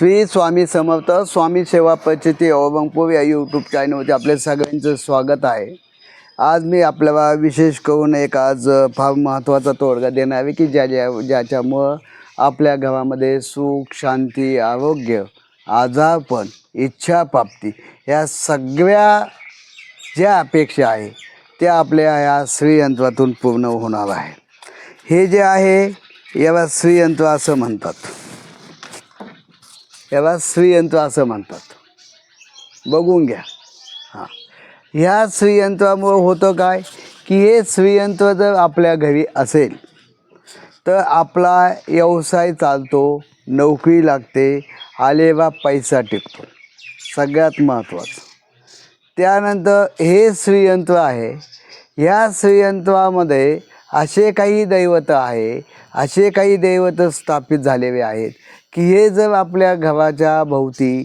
श्री स्वामी समर्थ स्वामी सेवा पचती अवबंगपूर या यूट्यूब चॅनलवरती आपल्या सगळ्यांचं स्वागत आहे. आज मी आपल्याला विशेष करून एक आज फार महत्त्वाचा तोडगा देणार आहे की ज्या ज्या ज्याच्यामुळं आपल्या घरामध्ये सुख शांती आरोग्य आजारपण इच्छाप्राप्ती या सगळ्या ज्या अपेक्षा आहे त्या आपल्या या श्रीयंत्रातून पूर्ण होणार आहे. हे जे आहे याला श्रीयंत्र असं म्हणतात. याला श्रीयंत्र असं म्हणतात. बघून घ्या. हां. ह्या श्रीयंत्रामुळं होतं काय? की हे श्रीयंत्र जर आपल्या घरी असेल तर आपला व्यवसाय चालतो नोकरी लागते आलेला पैसा टिकतो. सगळ्यात महत्त्वाचं त्यानंतर हे श्रीयंत्र आहे. ह्या श्रीयंत्रामध्ये असे काही दैवत आहे असे काही दैवत स्थापित झालेले आहेत की हे जर आपल्या घराच्या भोवती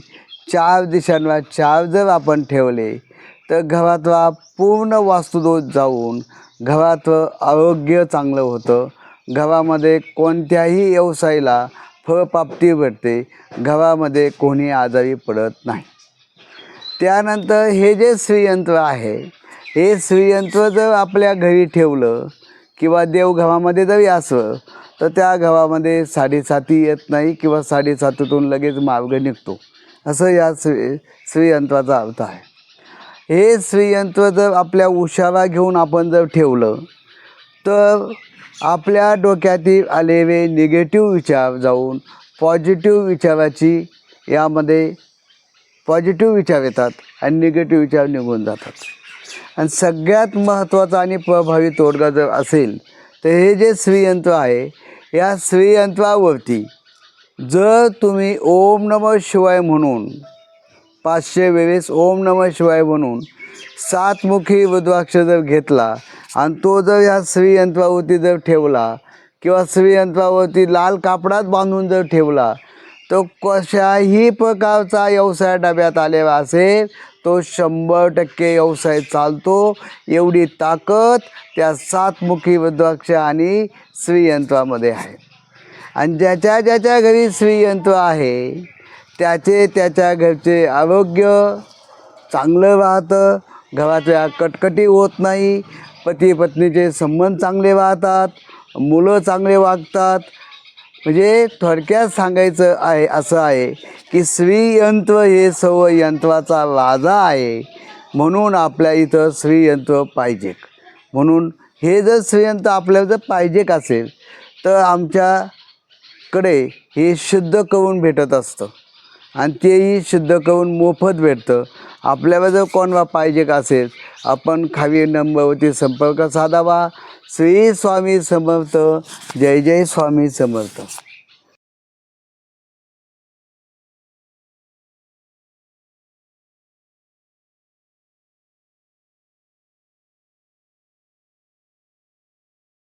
चार दिशांना चार जर आपण ठेवले तर घरातला पूर्ण वास्तुदोष जाऊन घरातलं आरोग्य चांगलं होतं. घरामध्ये कोणत्याही व्यवसायाला फळप्राप्ती भेटते घरामध्ये कोणी आजारी पडत नाही. त्यानंतर हे जे श्रीयंत्र आहे हे श्रीयंत्र जर आपल्या घरी ठेवलं किंवा देवघवामध्ये जरी असलं तर त्या घवामध्ये साडेसाती येत नाही किंवा साडेसातीतून लगेच मार्ग निघतो. असं या श्री श्रीयंत्राचा अर्थ आहे. हे श्रीयंत्र जर आपल्या उशारा घेऊन आपण जर ठेवलं तर आपल्या डोक्यातील आलेले निगेटिव्ह विचार जाऊन पॉझिटिव्ह विचाराची यामध्ये पॉझिटिव्ह विचार येतात आणि निगेटिव्ह विचार निघून जातात. आणि सगळ्यात महत्त्वाचा आणि प्रभावी तोडगा जर असेल तर हे जे श्रीयंत्र आहे या श्रीयंत्रावरती जर तुम्ही ओम नमः शिवाय म्हणून पाचशे वेळेस ओम नमः शिवाय म्हणून सातमुखी रुद्राक्ष जर घेतला आणि तो जर या श्रीयंत्रावरती जर ठेवला किंवा श्रीयंत्रावरती लाल कापडात बांधून जर ठेवला तो कशाही प्रकारचा व्यवसाय डब्यात आलेला असेल तो शंभर टक्के व्यवसाय चालतो. एवढी ताकद त्या सातमुखी रुद्राक्ष आणि श्रीयंत्रामध्ये आहे. आणि ज्याच्या ज्याच्या घरी श्रीयंत्र आहे त्याचे त्याच्या घरचे आरोग्य चांगलं राहतं. घरातल्या कटकटी होत नाही. पती पत्नीचे संबंध चांगले राहतात. मुलं चांगले वागतात. म्हणजे थोडक्यात सांगायचं आहे असं आहे की श्रीयंत्र हे सर्व यंत्राचा राजा आहे. म्हणून आपल्या इथं श्रीयंत्र पाहिजे. म्हणून हे जर श्रीयंत्र आपल्याला जर पाहिजे असेल तर आमच्याकडे हे शुद्ध करून भेटत असतं. आणि तेही शुद्ध करून मोफत भेटतं. आपल्याला जर कोणवा पाहिजे का असेल आपण खावी नंबरवरती संपर्क साधावा. श्री स्वामी समर्थ जय जय स्वामी समर्थ.